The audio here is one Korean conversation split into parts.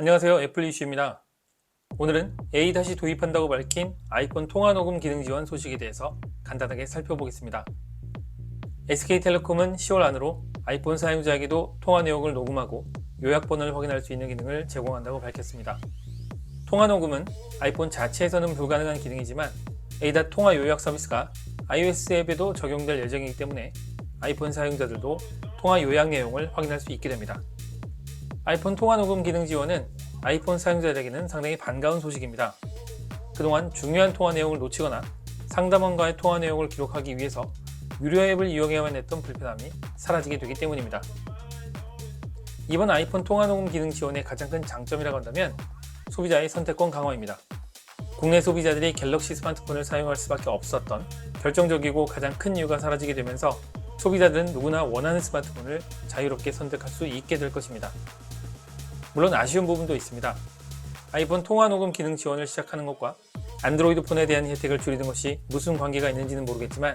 안녕하세요 애플 이슈입니다. 오늘은 A 다시 도입한다고 밝힌 아이폰 통화 녹음 기능 지원 소식에 대해서 간단하게 살펴보겠습니다. SK텔레콤은 10월 안으로 아이폰 사용자에게도 통화 내용을 녹음하고 요약 번호를 확인할 수 있는 기능을 제공한다고 밝혔습니다. 통화 녹음은 아이폰 자체에서는 불가능한 기능이지만 A다 통화 요약 서비스가 iOS 앱에도 적용될 예정이기 때문에 아이폰 사용자들도 통화 요약 내용을 확인할 수 있게 됩니다. 아이폰 통화 녹음 기능 지원은 아이폰 사용자들에게는 상당히 반가운 소식입니다. 그동안 중요한 통화 내용을 놓치거나 상담원과의 통화 내용을 기록하기 위해서 유료 앱을 이용해야만 했던 불편함이 사라지게 되기 때문입니다. 이번 아이폰 통화 녹음 기능 지원의 가장 큰 장점이라고 한다면 소비자의 선택권 강화입니다. 국내 소비자들이 갤럭시 스마트폰을 사용할 수밖에 없었던 결정적이고 가장 큰 이유가 사라지게 되면서 소비자들은 누구나 원하는 스마트폰을 자유롭게 선택할 수 있게 될 것입니다. 물론 아쉬운 부분도 있습니다. 아이폰 통화 녹음 기능 지원을 시작하는 것과 안드로이드 폰에 대한 혜택을 줄이는 것이 무슨 관계가 있는지는 모르겠지만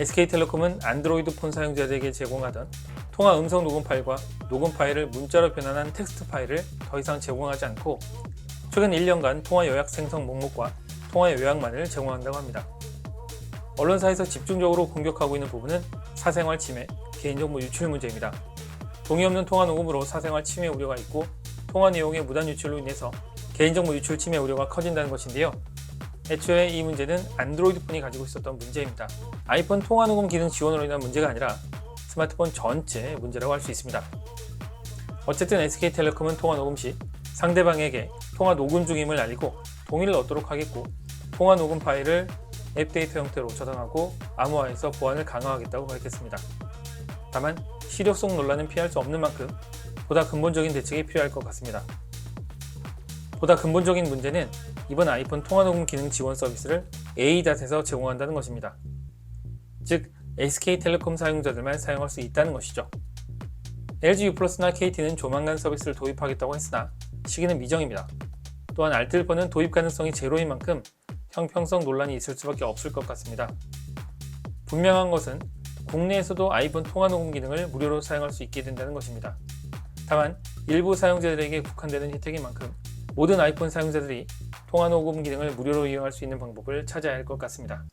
SK텔레콤은 안드로이드 폰 사용자들에게 제공하던 통화 음성 녹음 파일과 녹음 파일을 문자로 변환한 텍스트 파일을 더 이상 제공하지 않고 최근 1년간 통화 요약 생성 목록과 통화 요약만을 제공한다고 합니다. 언론사에서 집중적으로 공격하고 있는 부분은 사생활 침해, 개인정보 유출 문제입니다. 동의 없는 통화 녹음으로 사생활 침해 우려가 있고 통화 내용의 무단 유출로 인해서 개인정보 유출 침해 우려가 커진다는 것인데요. 애초에 이 문제는 안드로이드 폰이 가지고 있었던 문제입니다. 아이폰 통화 녹음 기능 지원으로 인한 문제가 아니라 스마트폰 전체의 문제라고 할 수 있습니다. 어쨌든 SK텔레콤은 통화 녹음 시 상대방에게 통화 녹음 중임을 알리고 동의를 얻도록 하겠고 통화 녹음 파일을 앱 데이터 형태로 저장하고 암호화해서 보안을 강화하겠다고 밝혔습니다. 다만 실효성 논란은 피할 수 없는 만큼 보다 근본적인 대책이 필요할 것 같습니다. 보다 근본적인 문제는 이번 아이폰 통화녹음 기능 지원 서비스를 A닷에서 제공한다는 것입니다. 즉, SK텔레콤 사용자들만 사용할 수 있다는 것이죠. LG U+나 KT는 조만간 서비스를 도입하겠다고 했으나 시기는 미정입니다. 또한 알뜰폰은 도입 가능성이 제로인 만큼 형평성 논란이 있을 수밖에 없을 것 같습니다. 분명한 것은 국내에서도 아이폰 통화 녹음 기능을 무료로 사용할 수 있게 된다는 것입니다. 다만 일부 사용자들에게 국한되는 혜택인 만큼 모든 아이폰 사용자들이 통화 녹음 기능을 무료로 이용할 수 있는 방법을 찾아야 할 것 같습니다.